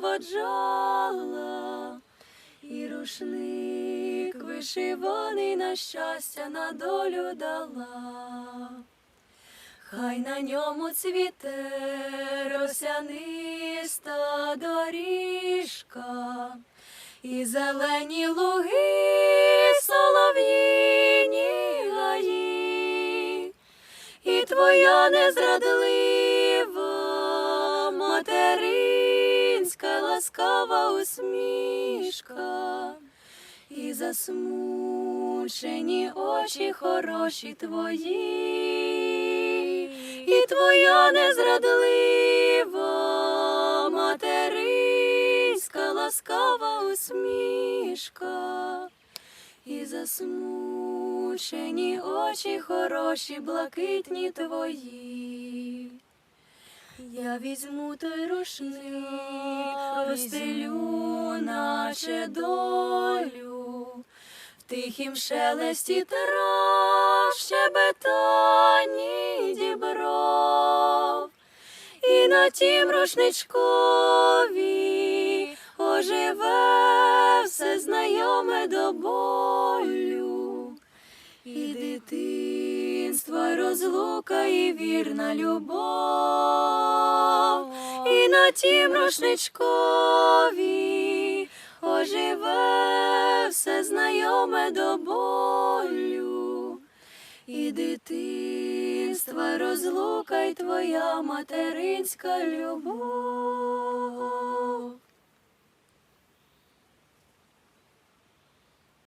проводжала, і рушник вишиваний на щастя на долю дала. Хай на ньому цвіте росяниста доріжка, і зелені луги, солов'їні гаї, і твоя незрадлива ласкава усмішка, і засмучені очі хороші твої, і твоя незрадлива материнська ласкава усмішка, і засмучені очі хороші, блакитні твої. Я візьму той рушник, розстелю, наче долю, в тихім шелесті трав, щебетанні дібров, і на тім рушничкові оживе все знайоме до болю. І дитинство, розлука, і вірна любов, тім рушничкові оживе все знайоме до болю. І дитинства розлука, й твоя материнська любов.